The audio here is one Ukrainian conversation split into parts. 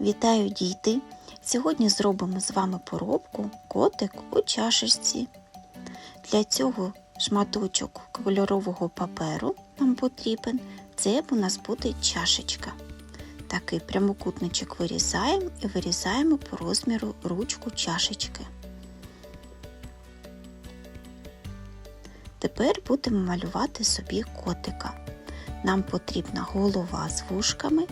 Вітаю діти! Сьогодні зробимо з вами поробку котик у чашечці. Для цього шматочок кольорового паперу нам потрібен. Це у нас буде чашечка. Такий прямокутничок вирізаємо і вирізаємо по розміру ручку чашечки. Тепер будемо малювати собі котика. Нам потрібна голова з вушками.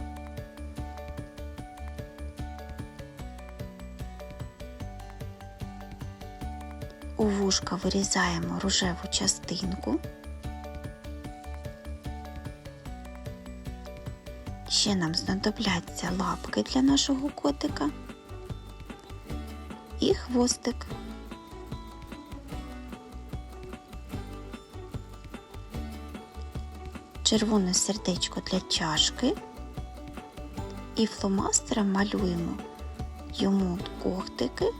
У вушка вирізаємо рожеву частинку. Ще нам знадобляться лапки для нашого котика і хвостик. Червоне сердечко для чашки і фломастером малюємо йому когтики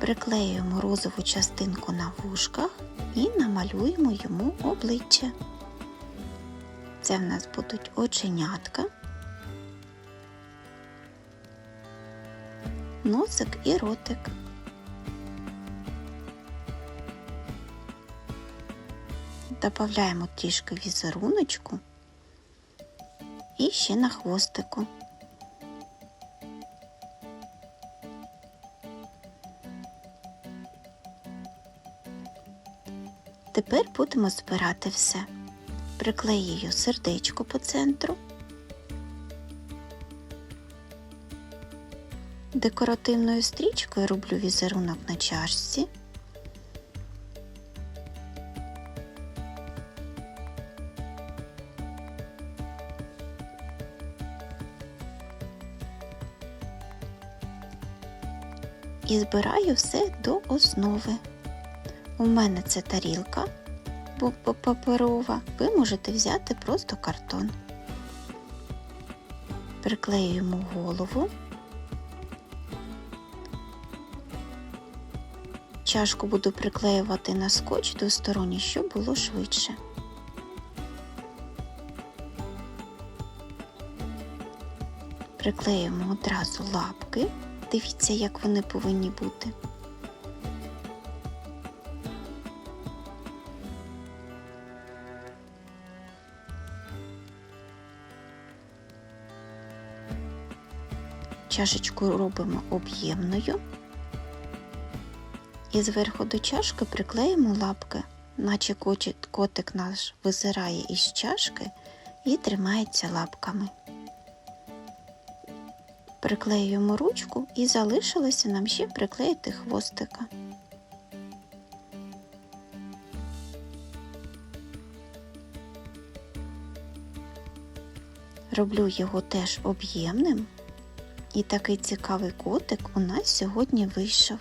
приклеюємо розову частинку на вушках і намалюємо йому обличчя. Це в нас будуть оченятка, носик і ротик. Добавляємо трішки візеруночку і ще на хвостику. Тепер будемо збирати все. Приклеюю сердечко по центру. Декоративною стрічкою роблю візерунок на чашці. І збираю все до основи. У мене це тарілка паперова. Ви можете взяти просто картон. Приклеюємо голову. Чашку буду приклеювати на скотч двосторонній, щоб було швидше. Приклеюємо одразу лапки. Дивіться, як вони повинні бути. Чашечку робимо об'ємною і зверху до чашки приклеїмо лапки, наче котик наш визирає із чашки і тримається лапками. Приклеюємо ручку і залишилося нам ще приклеїти хвостика. Роблю його теж об'ємним. І такий цікавий котик у нас сьогодні вийшов.